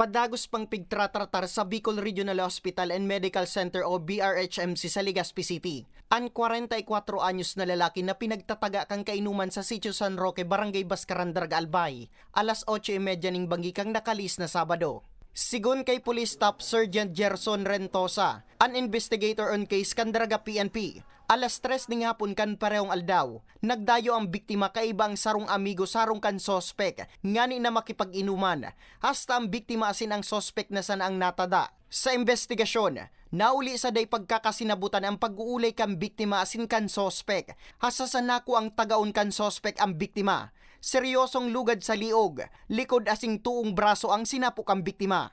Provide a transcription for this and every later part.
Padagos pang pigtratratar sa Bicol Regional Hospital and Medical Center o BRHMC sa Legazpi City. Ang 44 anyos na lalaki na pinagtataga kang kainuman sa Sitio San Roque, Barangay Bascarandarga, Albay, alas 8.30 ning bangikang nakalis na Sabado. Sigun kay Police Staff Sergeant Gerson Rentosa, an investigator on case Kandraga PNP, alas 3 ning hapon kan parehong aldaw, nagdayo ang biktima kay ibang sarong amigo sarong kan sospek, ngani na makipag-inuman, hasta ang biktima asin ang sospek na sana ang natada. Sa investigasyon, nauli sa day pagkakasinabutan ang pag-uulay kan biktima asin kan sospek, hasta sa nako ang tagaon kan sospek ang biktima. Seryosong lugad sa liog, likod asing tuong braso ang sinapo kang biktima.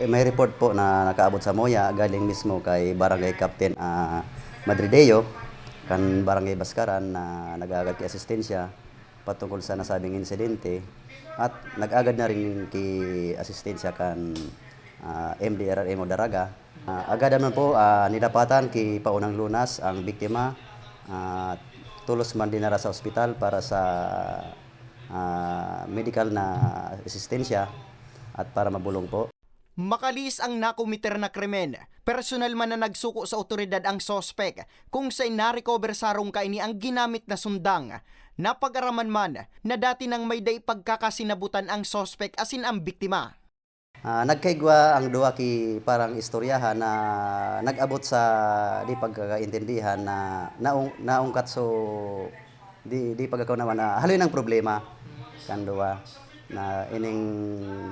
Eh, may report po na nakaabot sa Moya galing mismo kay Barangay Captain ah, Madrideo kan Barangay Baskaran na nag-agad kay asistensya patungkol sa nasabing insidente at nag-agad na rin kay asistensya kan ah, MDRRM o Daraga. Ah, agad naman po ah, nidapatan kay Paunang Lunas ang biktima at tulos man dinara sa ospital para sa ah, medical na asistensya at para mabulong po. Makalis ang nakumiter na krimen. Personal man na nagsuko sa otoridad ang sospek kung sa na-recover sarong kaini ang ginamit na sundang. Napag-araman man na dati nang may day pagkakasinabutan ang sospek asin ang biktima. Ah, nagkaigwa ang duwa ki parang istoryahan na nag-abot sa di pagkakaintindihan na naung, naungkat so di di pagkakaunawan na haloy ng problema kan duwa na ining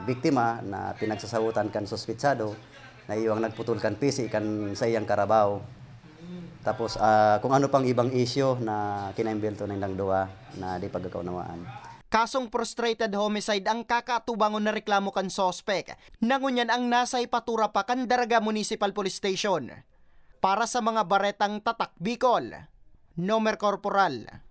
biktima na pinagsasabutan kan sospitsado na iyang nagputol kan pisi kan sa iyang karabaw tapos ah, kung ano pang ibang isyo na kinaimbento ng duwa na di pagkakaunawaan Kasong frustrated homicide ang kakatubangon na reklamo kan sospek. Nangunyan ang nasay patura pa kan Daraga Municipal Police Station. Para sa mga baretang tatak Bicol, Nomer Corporal